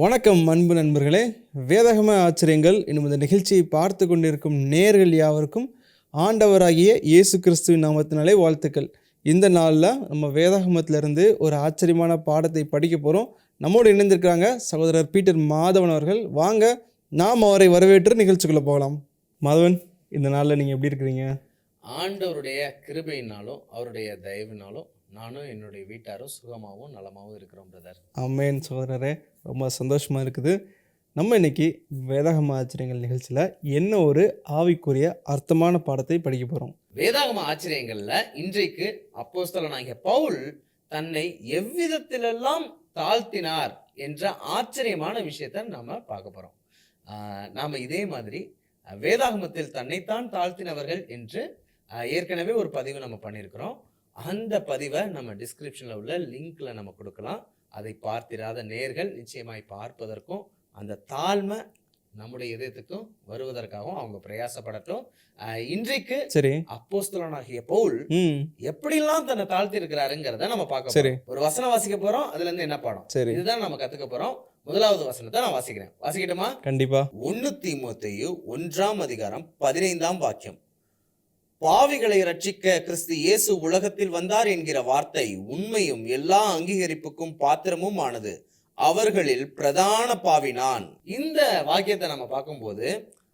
வணக்கம் அன்பு நண்பர்களே. வேதகம ஆச்சரியங்கள் என்னும் இந்த நிகழ்ச்சியை பார்த்து கொண்டிருக்கும் நேர்கள் யாவருக்கும் ஆண்டவராகிய இயேசு கிறிஸ்துவின் நாமத்தினாலே வாழ்த்துக்கள். இந்த நாளில் நம்ம வேதாகமத்திலிருந்து ஒரு ஆச்சரியமான பாடத்தை படிக்க போகிறோம் நம்மோடு இணைந்திருக்கிறாங்க சகோதரர் பீட்டர் மாதவன் அவர்கள். வாங்க நாம் அவரை வரவேற்று நிகழ்ச்சிக்குள்ளே போகலாம். மாதவன் இந்த நாளில் நீங்கள் எப்படி இருக்கிறீங்க? ஆண்டவருடைய கிருபையினாலும் அவருடைய தயவினாலும் நானும் என்னுடைய வீட்டாரும் சுகமாகவும் நலமாகவும் இருக்கிறோம் பிரதர் அம்மேன் சகோதரரே. ரொம்ப சந்தோஷமாக இருக்குது. நம்ம இன்னைக்கு வேதாகம ஆச்சரியங்கள் நிகழ்ச்சியில் என்ன ஒரு ஆவிக்குரிய அர்த்தமான பாடத்தை படிக்க போகிறோம் வேதாகம ஆச்சரியங்கள்ல இன்றைக்கு அப்போஸ்தலனாகிய பவுல் தன்னை எவ்விதத்திலெல்லாம் தாழ்த்தினார் என்ற ஆச்சரியமான விஷயத்தை நாம பார்க்க போறோம். ஆஹ் நாம இதே மாதிரி வேதாகமத்தில் தன்னைத்தான் தாழ்த்தினவர்கள் என்று ஏற்கனவே ஒரு பதிவு நம்ம பண்ணியிருக்கிறோம். அந்த பதிவை நம்ம டிஸ்கிரிப்ஷனில் உள்ள லிங்க்ல நம்ம கொடுக்கலாம். அதை பார்த்திராத நேர்கள் நிச்சயமாய் பார்ப்பதற்கும் அந்த தாழ்மை நம்முடைய இதயத்துக்கும் வருவதற்காகவும் அவங்க பிரயாசப்படட்டும். இன்றைக்கு சரி. அப்போஸ்தலனாகிய பவுல் ம். எப்படிலாம் தன்னை தாழ்த்தி இருக்கிறாருங்கிறத நம்ம பார்க்க சரி. ஒரு வசனம் வாசிக்க போறோம் அதுல இருந்து என்ன பாடம்? சரி. இதுதான் நம்ம கத்துக்க போறோம். முதலாவது வசனத்தை நான் வாசிக்கிறேன். வாசிக்கட்டுமா? கண்டிப்பா. ஒன்னு தீமோத்தேயு ஒன்றாம் அதிகாரம் பதினைந்தாம் வாக்கியம். பாவிகளை ரட்சிக்க கிறிஸ்து இயேசு உலகத்தில் வந்தார் என்கிற வார்த்தை உண்மையும் எல்லா அங்கீகரிப்புக்கும் பாத்திரமும் ஆனது அவர்களில் பிரதான பாவி நான். இந்த வாக்கியத்தை நம்ம பார்க்கும்போது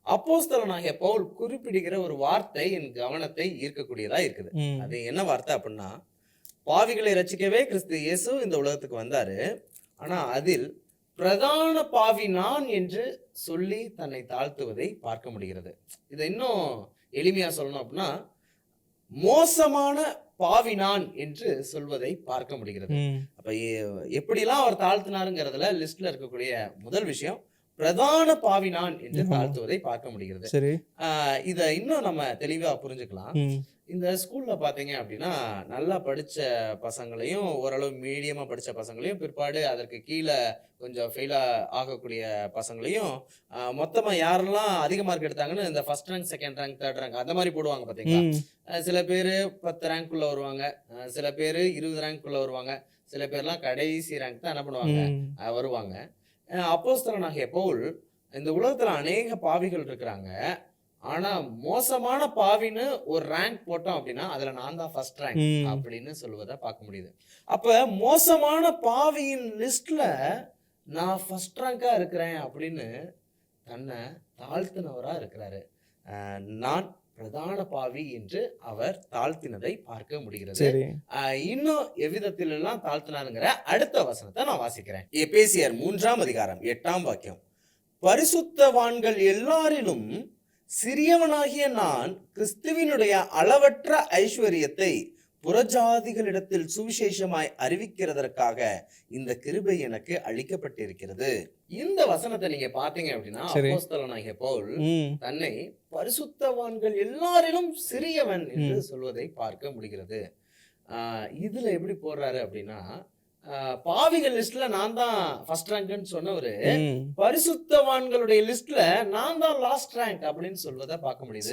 அப்போஸ்தலனாகிய பவுல் குறிப்பிடுகிற ஒரு வார்த்தை என் கவனத்தை ஈர்க்கக்கூடியதா இருக்குது. அது என்ன வார்த்தை அப்படின்னா பாவிகளை ரட்சிக்கவே கிறிஸ்து இயேசு இந்த உலகத்துக்கு வந்தாரு. ஆனா அதில் பிரதான பாவி நான் என்று சொல்லி தன்னை தாழ்த்துவதை பார்க்க முடிகிறது. இதை இன்னும் எளிமையா சொல்லணும் அப்படின்னா மோசமான பாவி நான் என்று சொல்வதை பார்க்க முடிகிறது. அப்ப எப்படிலாம் அவர் தாழ்த்தினாருங்கிறதுல லிஸ்ட்ல இருக்கக்கூடிய முதல் விஷயம் பிரதான பாவி நான் என்று. தாழ்த்துவதை பார்க்க முடிகிறது. இதை இன்னும் நம்ம தெளிவா புரிஞ்சுக்கலாம். இந்த ஸ்கூல்ல பாத்தீங்க அப்படின்னா நல்லா படிச்ச பசங்களையும் ஓரளவு மீடியமா படிச்ச பசங்களையும் பிற்பாடு அதற்கு கீழே கொஞ்சம் ஃபெயிலா ஆகக்கூடிய பசங்களையும் ஆஹ் மொத்தமா யாரெல்லாம் அதிக மார்க் எடுத்தாங்கன்னு இந்த first rank second rank third rank அந்த மாதிரி போடுவாங்க அஹ் சில பேர் பத்து ரேங்க் உள்ள வருவாங்க. சில பேர் இருபது ரேங்க் உள்ள வருவாங்க. சில பேர்லாம் கடைசி ரேங்க் தான் என்ன பண்ணுவாங்க? வருவாங்க. அப்போஸ்தலனாகிய பவுல் இந்த உலகத்துல அநேக பாவிகள் இருக்கிறாங்க. ஆனா மோசமான பாவின்னு ஒரு ரேங்க் போட்டோம் அப்படின்னா அதுல நான் தான் ஃபர்ஸ்ட் ரேங்க் அப்படின்னு சொல்வதை பார்க்க முடியுது. அப்ப மோசமான பாவியின் லிஸ்ட்ல நான் ஃபர்ஸ்ட் ரேங்கா இருக்கிறேன் அப்படின்னு தன்னை தாழ்த்தினவரா இருக்கிறாரு. நான் பிரதான பாவி என்று அவர் தாழ்த்தினதை பார்க்க முடிகிறது. இன்னும் எவ்விதத்தில் எல்லாம் தாழ்த்தினாருங்கிற அடுத்த வசனத்தை நான் வாசிக்கிறேன். எபேசியர் மூன்றாம் அதிகாரம் எட்டாம் வாக்கியம். பரிசுத்தவான்கள் எல்லாரிலும் சிறியவனாகிய நான் கிறிஸ்துவினுடைய அளவற்ற ஐஸ்வர்யத்தை புறஜாதிகளிடத்தில் சுவிசேஷமாய் அறிவிக்கிறதற்காக இந்த கிருபை எனக்கு அளிக்கப்பட்டிருக்கிறது. இந்த வசனத்தை நீங்க பாத்தீங்க அப்படின்னா சரி. அப்போஸ்தலனாகிய பவுல் ம். தன்னை பரிசுத்தவான்கள் எல்லாரிலும் சிறியவன் என்று சொல்வதை பார்க்க முடிகிறது. ஆஹ் இதுல எப்படி போடுறாரு அப்படின்னா பாவிகள் லிஸ்ட்ல நான் தான் ஃபர்ஸ்ட் ரேங்க்னு சொன்னவரு. பரிசுத்தவான்களுடைய லிஸ்ட்ல நான் தான் லாஸ்ட் ரேங்க் அப்படின்னு சொல்வதை பார்க்க முடியுது.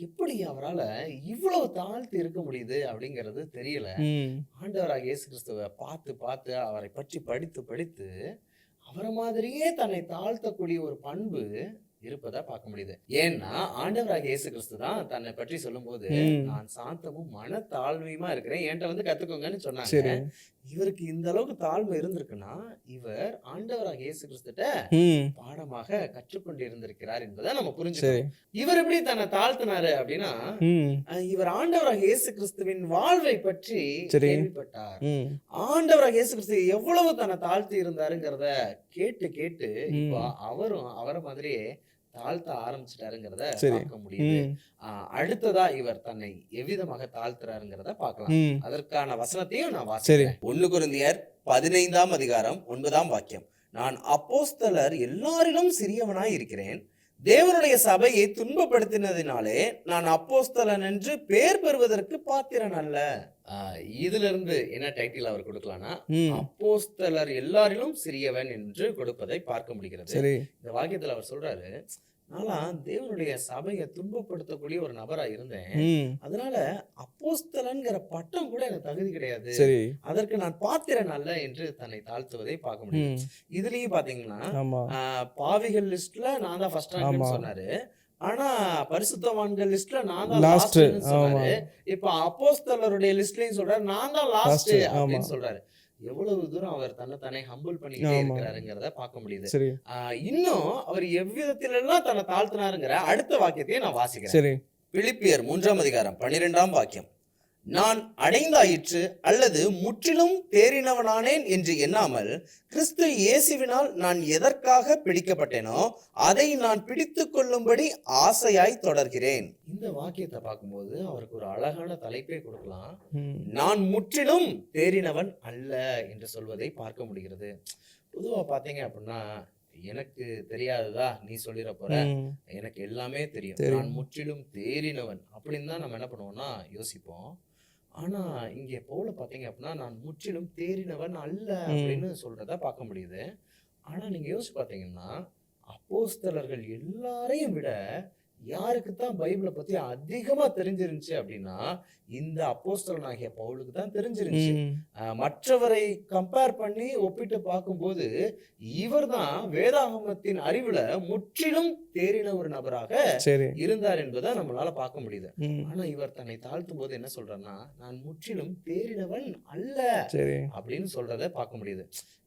எப்படி அவரால இவ்வளவு தாழ்த்தி இருக்க முடியுது அப்படிங்கிறது தெரியல. ஆண்டவராக இயேசு கிறிஸ்துவை பார்த்து பார்த்து அவரை பற்றி படித்து படித்து அவரை மாதிரியே தன்னை தாழ்த்தக்கூடிய ஒரு பண்பு இருப்பதா பார்க்க முடியுது. ஏன்னா ஆண்டவராக இயேசு கிறிஸ்து தான் தன்னை பற்றி சொல்லும்போது. நான் சாந்தமும் மன தாழ்மையுமா இருக்கிறேன் என்கிட்ட வந்து கத்துக்கோங்கன்னு சொன்னாங்க. இவருக்கு இந்த அளவுக்கு தாழ்மை இருந்திருக்குன்னா இவர் ஆண்டவராக இயேசு கிறிஸ்துட்ட பாடமாக கற்றுக்கொண்டு இருந்திருக்கிறார் என்பதை நம்ம புரிஞ்சுக்கணும். இவர் எப்படி தன்னை தாழ்த்தினாரு அப்படின்னா இவர் ஆண்டவராக இயேசு கிறிஸ்துவின் வாழ்வை பற்றி. கேள்விப்பட்டார். ஆண்டவராக இயேசு கிறிஸ்து எவ்வளவு தன்னை தாழ்த்தி இருந்தாருங்கிறத கேட்டு கேட்டு. இப்போ அவரும் அவரை மாதிரியே தாழ்த்த ஆரம்பிச்சிட்டாருங்கிறத. பார்க்க முடியுது. அடுத்ததா இவர் தன்னை எவ்விதமாக தாழ்த்துறாருங்கிறத பார்க்கலாம். அதற்கான வசனத்தையும் நான். வாசிக்கிறேன். ஒன்னு குருந்தியர் பதினைந்தாம் அதிகாரம் ஒன்பதாம் வாக்கியம். நான் அப்போஸ்தலர் எல்லாரிலும் சிறியவனாய் இருக்கிறேன். தேவனுடைய சபையை துன்பப்படுத்தினதினாலே நான் அப்போஸ்தலன் என்று பேர் பெறுவதற்கு பாத்திரன் அல்ல. இதுல இருந்து என்ன டைட்டில் அவர் கொடுக்கலாம்னா அப்போஸ்தலர் எல்லாரிலும் சிறியவன் என்று கொடுப்பதை பார்க்க முடிகிறது. இந்த வாக்கியத்துல அவர் சொல்றாரு நான்லாம் தேவனுடைய சபையை துன்பப்படுத்தக்கூடிய ஒரு நபரா இருந்தேன். அதனால அப்போஸ்தலன்கிற பட்டம் கூட எனக்கு தகுதி கிடையாது. அதற்கு நான் பாத்திரன் அல்ல என்று தன்னை தாழ்த்துவதை பார்க்க முடியும். இதுலயும் பாத்தீங்கன்னா பாவிகள் லிஸ்ட்ல நான் தான் ஃபர்ஸ்ட். ரேங்க்னு சொன்னாரு. ஆனா பரிசுத்தவான்கள் லிஸ்ட்ல நான் தான் ஆமா. சொன்னாரு. இப்ப அப்போஸ்தலருடைய லிஸ்ட்லயும் சொல்றாரு நான் தான் லாஸ்ட் அப்படின்னு. சொல்றாரு. எவ்வளவு தூரம் அவர் தன்னை தானே ஹம்பிள் பண்ணிக்கிட்டே. இருக்கிறாருங்கிறத பார்க்க முடியுது. இன்னும் அவர் எவ்விதத்திலெல்லாம் தன்னை தாழ்த்தினாருங்கிற அடுத்த வாக்கியத்தையும் நான் வாசிக்கிறேன். பிலிப்பியர் மூன்றாம் அதிகாரம் பன்னிரெண்டாம் வாக்கியம். நான் அடைந்தாயிற்று அல்லது முற்றிலும் தேறினவனானேன் என்று எண்ணாமல் கிறிஸ்து இயேசுவினால் நான் எதற்காக பிடிக்கப்பட்டேனோ அதை நான் பிடித்து கொள்ளும்படி ஆசையாய் தொடர்கிறேன். இந்த வாக்கியத்தை பார்க்கும்போது அவருக்கு ஒரு அழகான தலைப்பே கொடுக்கலாம். நான் முற்றிலும் தேறினவன் அல்ல என்று சொல்வதை பார்க்க முடிகிறது. பொதுவா பாத்தீங்க அப்படின்னா எனக்கு தெரியாததா நீ சொல்லிட போற? எனக்கு எல்லாமே தெரியும். தெரியும். நான் முற்றிலும் தேறினவன் அப்படின்னு தான் நம்ம என்ன பண்ணுவோம்னா யோசிப்போம். ஆனா இங்கே பவுல பாத்தீங்க அப்படின்னா நான் முற்றிலும் தேறினவன் அல்ல. அப்படின்னு சொல்றத பார்க்க முடியுது ஆனா நீங்க யோசிச்சு பாத்தீங்கன்னா அப்போஸ்தலர்கள் எல்லாரையும் விட யாருக்கு தான் பைபிளை பத்தி அதிகமா தெரிஞ்சிருந்துச்சு அப்படின்னா இந்த அப்போஸ்தலனாகிய பவுலுக்கு தான் தெரிஞ்சிருந்துச்சு. மற்றவரை கம்பேர் பண்ணி ஒப்பிட்டு பார்க்கும்போது இவர்தான் வேதாகமத்தின் அறிவுல முற்றிலும் தேறின ஒரு நபராக இருந்தார் என்பதை நம்மளால பார்க்க முடியுது. ஆனா இவர் தன்னை தாழ்த்தும் போது என்ன சொல்றாருன்னா நான் முற்றிலும் தேறினவன் அல்ல அப்படின்னு சொல்றத பார்க்க முடியுது.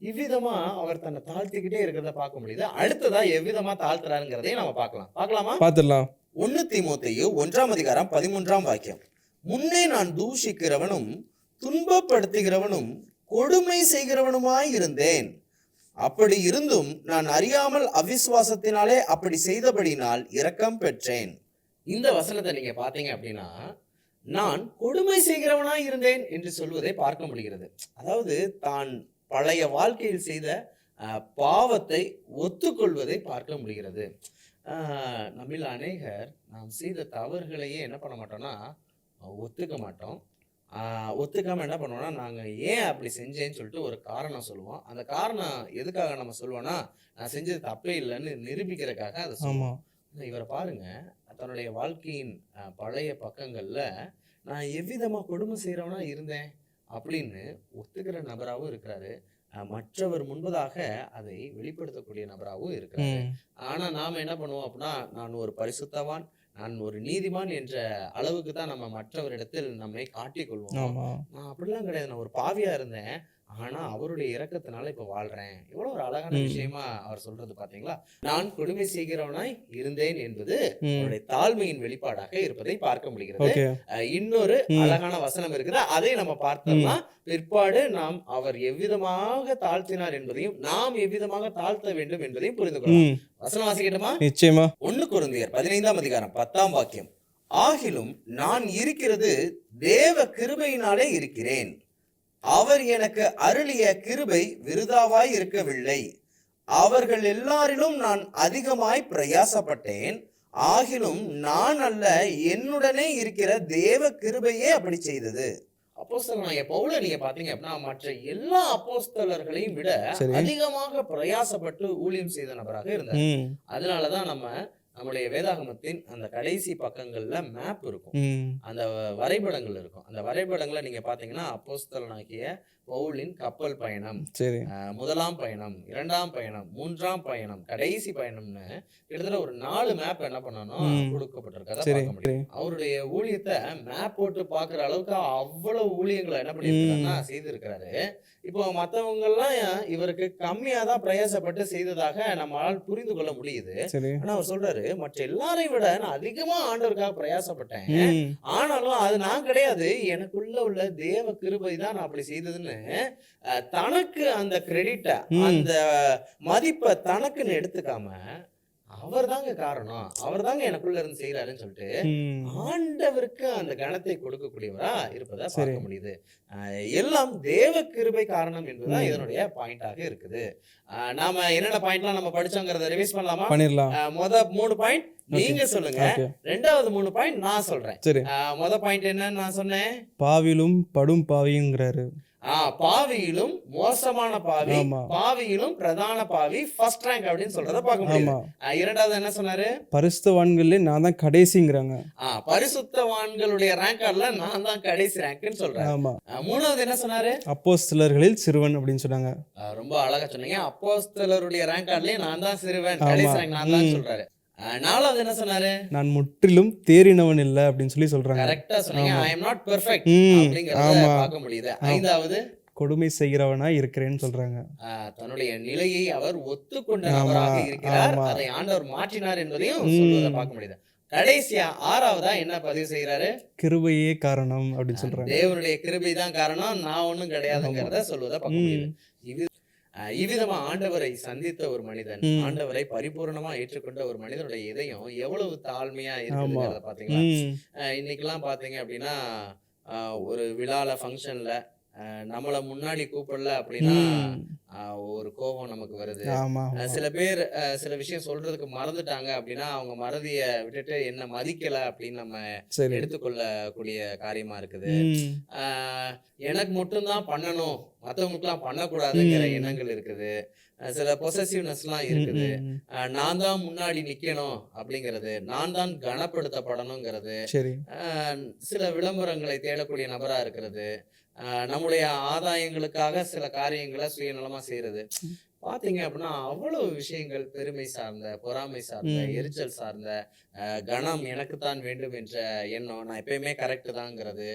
இவ்விதமா அவர் தன்னை தாழ்த்திக்கிட்டே இருக்கிறத பார்க்க முடியுது. அடுத்ததா எவ்விதமா தாழ்த்துறாருங்கிறதையும் நம்ம பார்க்கலாம். பார்க்கலாமா? பார்த்துடலாம். ஒன்னு திமுத்தையு ஒன்றாம் அதிகாரம் பதிமூன்றாம் வாக்கியம். முன்னே நான் தூஷிக்கிறவனும் துன்பப்படுத்துகிறவனும் கொடுமை செய்கிறவனுமாய் இருந்தேன். அப்படி இருந்தும் நான் அறியாமல் அவிசுவாசத்தினாலே அப்படி செய்தபடினால் இரக்கம் பெற்றேன். இந்த வசனத்தை நீங்க பாத்தீங்க அப்படின்னா நான் கொடுமை செய்கிறவனாய் இருந்தேன் என்று சொல்வதை பார்க்க முடிகிறது. அதாவது தான் பழைய வாழ்க்கையில் செய்த அஹ், பாவத்தை ஒத்துக்கொள்வதை பார்க்க முடிகிறது. நம்மில் அநேகர் நாம் செய்த தவறுகளையே என்ன பண்ண மாட்டோம்னா ஒத்துக்க மாட்டோம். ஆஹ் ஒத்துக்காம என்ன பண்ணுவோம்னா நாங்கள் ஏன் அப்படி செஞ்சேன்னு சொல்லிட்டு ஒரு காரணம் சொல்லுவோம். அந்த காரணம் எதுக்காக நம்ம சொல்லுவோம்னா நான் செஞ்சது தப்பே இல்லைன்னு நிரூபிக்கிறதுக்காக அதை சொல்லுவோம். இவரை பாருங்க தன்னுடைய வாழ்க்கையின் பழைய பக்கங்கள்ல நான் எவ்விதமா கொடுமை செய்கிறவனா இருந்தேன் அப்படின்னு ஒத்துக்கிற நபராகவும் இருக்கிறாரு. மற்றவர் முன்பதாக அதை வெளிப்படுத்தக்கூடிய நபராகவும் இருக்கிறாரு. ஆனா நாம என்ன பண்ணுவோம் அப்படின்னா நான் ஒரு பரிசுத்தவான் நான் ஒரு நீதிமான் என்ற அளவுக்கு தான் நம்ம மற்றவரிடத்தில் நம்மை காட்டிக் கொள்வோம். நான் அப்படிலாம் கிடையாது. நான் ஒரு பாவியா இருந்தேன். ஆனா அவருடைய இரக்கத்தினால இப்ப வாழ்றேன். எவ்வளவு ஒரு அழகான. விஷயமா அவர் சொல்றது பாத்தீங்களா? நான் கொடுமை செய்கிறவனாய் இருந்தேன் என்பது அவருடைய தாழ்மையின் வெளிப்பாடாக இருப்பதை பார்க்க முடிகிறது. இன்னொரு. அழகான வசனம் இருக்குது. அதை நம்ம பார்த்தோம்னா பிற்பாடு நாம் அவர் எவ்விதமாக தாழ்த்தினார் என்பதையும் நாம் எவ்விதமாக தாழ்த்த வேண்டும் என்பதையும் புரிந்து கொள்ளலாம். வசனம் வாசிக்கட்டுமா? நிச்சயமா. ஒன்னு குருந்தியர் பதினைந்தாம் அதிகாரம் பத்தாம் வாக்கியம். ஆகிலும் நான் இருக்கிறது தேவ கிருபையினாலே இருக்கிறேன். அவர் எனக்கு அருளிய கிருபை விருதாவாய் இருக்கவில்லை. அவர்கள் எல்லாரிலும் நான் அதிகமாய் பிரயாசப்பட்டேன். ஆகிலும் நான் அல்ல என்னுடனே இருக்கிற தேவ கிருபையே அப்படி செய்தது. அப்போஸ்தலனாகிய பவுல நீங்க பாத்தீங்க அப்படின்னா மற்ற எல்லா அப்போஸ்தலர்களையும் விட. அதிகமாக பிரயாசப்பட்டு ஊழியம் செய்த நபராக இருந்தார். அதனாலதான் நம்ம நம்முடைய வேதாகமத்தின் அந்த கடைசி பக்கங்கள்ல மேப் இருக்கும். அந்த வரைபடங்கள் இருக்கும். அந்த வரைபடங்களை நீங்க பாத்தீங்கன்னா அப்போஸ்தலனாகிய பவுலின் கப்பல் பயணம். சரி. முதலாம் பயணம் இரண்டாம் பயணம் மூன்றாம் பயணம் கடைசி பயணம்னு கிட்டத்தட்ட ஒரு நாலு மேப் என்ன பண்ணணும் ம். கொடுக்கப்பட்டிருக்கத சரி பார்க்க முடியும். சரி. அவருடைய ஊழியத்தை மேப் போட்டு பாக்குற அளவுக்கு அவ்வளவு ஊழியங்களை என்ன பண்ணிருக்காருன்னா செய்திருக்கிறாரு. இப்போ மத்தவங்க எல்லாம் இவருக்கு கம்மியா தான் பிரயாசப்பட்டு செய்ததாக நம்மளால் புரிந்து கொள்ள முடியுது. ஆனா அவர் சொல்றாரு மற்ற எல்லாரையும் விட நான் அதிகமா ஆண்டவருக்காக பிரயாசப்பட்டேன். ஆனாலும் அது நான் கிடையாது. எனக்குள்ள உள்ள தேவ கிருபை தான் நான் அப்படி செய்ததுன்னு தனக்கு அந்த கிரெடிட்டை. அந்த மதிப்பை தனக்குன்னு எடுத்துக்காம அவர் தாங்க காரணம். அவர் தாங்க எனக்குள்ள இருந்து செய்யறாருன்னு சொல்லிட்டு ஆண்டவருக்கு அந்த கணத்தை கொடுக்கக்கூடியவரா இருப்பதை. பார்க்க முடியுது. எல்லாம் தேவ கிருபை காரணம் என்பதுதான். இதனுடைய பாயிண்டாக இருக்குது. நாம என்னென்ன பாயிண்ட்லாம் நம்ம படிச்சோங்கிறத ரிவைஸ் பண்ணலாமா? பண்ணிடலாம். மொத மூணு பாயிண்ட் நீங்க சொல்லுங்க. ரெண்டாவது மூணு பாயிண்ட் நான் சொல்றேன். சரி. மொத பாயிண்ட் என்னன்னு நான் சொன்னேன்? பாவிலும் படும் பாவிங்கிறாரு ஆ பாவியிலும் மோசமான பாவி. பாவியிலும் பிரதான பாவி ஃபர்ஸ்ட் ரேங்க் அப்படின்னு சொல்றத பார்க்க முடியும் இரண்டாவது என்ன சொன்னாரு? பரிசுத்தவான்களே நான் தான் கடைசிங்கிறாங்க. பரிசுத்தவான்களுடைய ரேங்க் கார்டுல நான் தான் கடைசி ரேங்க்னு சொல்றேன் மூணாவது என்ன சொன்னாரு? அப்போஸ்தலர்களில் சிறுவன் அப்படின்னு சொன்னாங்க. ரொம்ப அழகா சொன்னீங்க. அப்போஸ்தலருடைய ரேங்க் கார்டுலயே நான் தான் சிறுவன். கடைசி ரேங்க் நான் தான். சொல்றாரு. நாலாவது என்ன சொன்னாரு? நான் முற்றிலும் தேறினவன் இல்லை அப்படின்னு சொல்லி சொல்றாங்க. கரெக்டா சொன்னீங்க. ஐ எம் நாட் பெர்ஃபெக்ட் அப்படிங்கறத. பார்க்க முடியுது. ஐந்தாவது கொடுமை செய்கிறவனா இருக்கிறேன்னு சொல்றாங்க. தன்னுடைய நிலையை அவர் ஒத்துக்கொண்ட நபராக இருக்கிறார். அதை ஆண்டவர் மாற்றினார் என்பதையும் பார்க்க முடியுது. கடைசியா ஆறாவதா என்ன பதிவு செய்யறாரு கிருபையே காரணம் அப்படின்னு சொல்றாங்க. தேவனுடைய கிருபை தான் காரணம் நான் ஒண்ணும் கிடையாதுங்கிறத சொல்வதை பார்க்க. முடியுது. இது இவ்விதமா ஆண்டவரை சந்தித்த ஒரு மனிதன். ஆண்டவரை பரிபூர்ணமா ஏற்றுக்கொண்ட ஒரு மனிதனுடைய இதயம் எவ்வளவு தாழ்மையா இருக்குங்கிறத பாத்தீங்களா ம். அஹ், இன்னைக்கெல்லாம் பாத்தீங்க அப்படின்னா ஒரு விழால ஃபங்க்ஷன்ல நம்மள முன்னாடி கூப்பிடல அப்படின்னா ஒரு கோபம் நமக்கு வருது. சில பேர் சில விஷயம் சொல்றதுக்கு மறந்துட்டாங்க அப்படின்னா அவங்க மறதிய விட்டுட்டு என்ன மதிக்கல அப்படின்னு நம்ம எடுத்துக்கொள்ளக்கூடிய காரியமா இருக்குது. எனக்கு மட்டும்தான் பண்ணணும். மற்றவங்களுக்குலாம் பண்ணக்கூடாதுங்கிற. எண்ணங்கள் இருக்குது. சில பொசசிவ்னஸ்லாம் இருக்குது. நான் தான் முன்னாடி நிக்கணும் அப்படிங்கிறது நான் தான் கனப்படுத்தப்படணுங்கிறது சில விளம்பரங்களை தேடக்கூடிய நபரா இருக்கிறது. நம்முடைய ஆதாயங்களுக்காக சில காரியங்களை சுயநலமா செய்யறது பாத்தீங்க அப்படின்னா அவ்வளவு விஷயங்கள் பெருமை சார்ந்த பொறாமை சார்ந்த. எரிச்சல் சார்ந்த கணம் எனக்குத்தான் வேண்டும் என்ற எண்ணம் நான் எப்பயுமே கரெக்ட் தாங்கிறது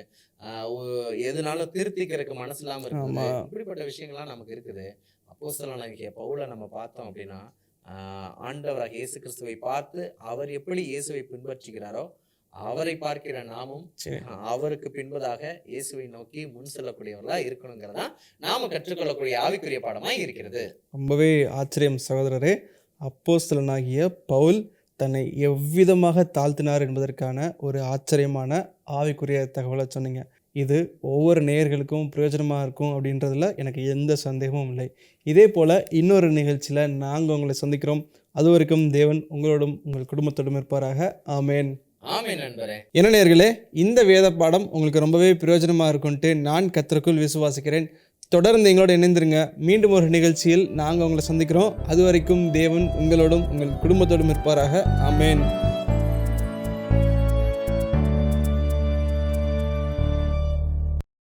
எதுனாலும் திருத்திக்கிறதுக்கு மனசு இல்லாம இருக்குது. இப்படிப்பட்ட விஷயங்கள்லாம் நமக்கு இருக்குது அப்போ சில பவுல நம்ம பார்த்தோம் அப்படின்னா ஆஹ் ஆண்டவராக இயேசு கிறிஸ்துவை பார்த்து அவர் எப்படி இயேசுவை பின்பற்றுகிறாரோ அவரை பார்க்கிற நாமும் அவருக்கு பின்பதாக இயேசுவை நோக்கி முன் செல்லக்கூடியவர்களா இருக்கணுங்கிறதா நாம கற்றுக்கொள்ளக்கூடிய ஆவிக்குரிய பாடமா இருக்கிறது. ரொம்பவே ஆச்சரியம் சகோதரரே அப்போஸ்தலனாகிய பவுல் தன்னை எவ்விதமாக தாழ்த்தினார் என்பதற்கான ஒரு ஆச்சரியமான ஆவிக்குரிய தகவலை சொன்னீங்க. இது ஒவ்வொரு நேயர்களுக்கும் பிரயோஜனமாக இருக்கும் அப்படின்றதுல எனக்கு எந்த சந்தேகமும் இல்லை. இதே போல் இன்னொரு நிகழ்ச்சியில் நாங்கள் உங்களை சந்திக்கிறோம். அது வரைக்கும் தேவன் உங்களோடும் உங்கள் குடும்பத்தோடும் இருப்பாராக. ஆமேன். ஆமே நண்பரே. என்ன நேர்களே இந்த வேத பாடம் உங்களுக்கு ரொம்பவே பிரயோஜனமாக இருக்கும்ட்டு நான் கத்தருக்குள் விசுவாசிக்கிறேன். தொடர்ந்து எங்களோட இணைந்திருங்க. மீண்டும் ஒரு நிகழ்ச்சியில் நாங்கள் உங்களை சந்திக்கிறோம். அது வரைக்கும் தேவன் உங்களோடும் உங்கள் குடும்பத்தோடும் இருப்பாராக. ஆமேன்.